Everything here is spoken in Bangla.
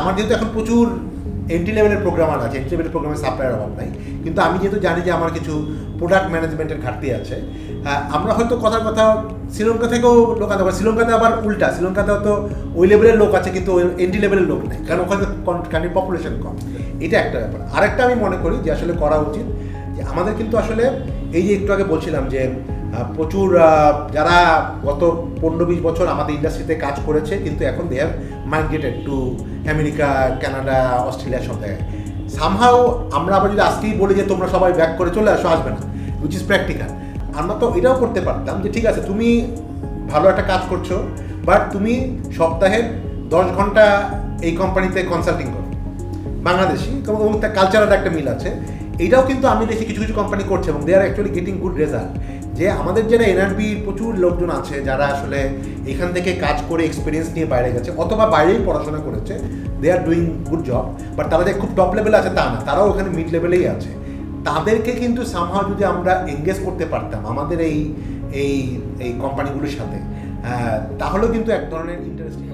আমার যেহেতু এখন প্রচুর এন্ট্রি লেভেলের প্রোগ্রামার আছে এন্ট্রি লেভেলের প্রোগ্রামের সাপ্লাইয়ের অভাব নাই। কিন্তু আমি যেহেতু জানি যে আমার কিছু প্রোডাক্ট ম্যানেজমেন্টের ঘাটতি আছে আমরা হয়তো কথার কথা শ্রীলঙ্কা থেকেও লোক আনতে পারি। শ্রীলঙ্কাতে আবার উল্টা শ্রীলঙ্কাতে হয়তো ওই লেভেলের লোক আছে, কিন্তু এন্ট্রি লেভেলের লোক নেই, কারণ ওখানে কান্ট্রির পপুলেশন কম। এটা একটা ব্যাপার। আরেকটা আমি মনে করি যে আসলে করা উচিত যে আমাদের কিন্তু আসলে এই যে একটু আগে বলছিলাম যে প্রচুর যারা গত পনেরো বিশ বছর আমাদের ইন্ডাস্ট্রিতে কাজ করেছে, কিন্তু এখন they have migrated to America, Canada, Australia, সব জায়গায়। সামহাও আমরা আবার যদি আজকেই বলি যে তোমরা সবাই ব্যাক করে চলে আসো, আসবে না উইচ ইজ প্র্যাকটিক্যাল আমরা তো এটাও করতে পারতাম যে ঠিক আছে, তুমি ভালো একটা কাজ করছ বাট তুমি সপ্তাহে দশ ঘণ্টা এই কোম্পানিতে কনসাল্টিং করো। বাংলাদেশি, এবং তার কালচারাল একটা মিল আছে। এটাও কিন্তু আমি দেখি কিছু কিছু কোম্পানি করছে, এবং they are actually getting good result যে আমাদের যারা এনআরবি প্রচুর লোকজন আছে, যারা আসলে এখান থেকে কাজ করে এক্সপিরিয়েন্স নিয়ে বাইরে গেছে অথবা বাইরেই পড়াশোনা করেছে they are doing good job but তারা যে খুব টপ লেভেলে আছে তা না, তারাও ওখানে মিড লেভেলেই আছে। তাদেরকে কিন্তু সামহাও যদি আমরা এঙ্গেজ করতে পারতাম আমাদের এই এই এই কোম্পানিগুলোর সাথে তাহলেও কিন্তু এক ধরনের ইন্টারেস্টিং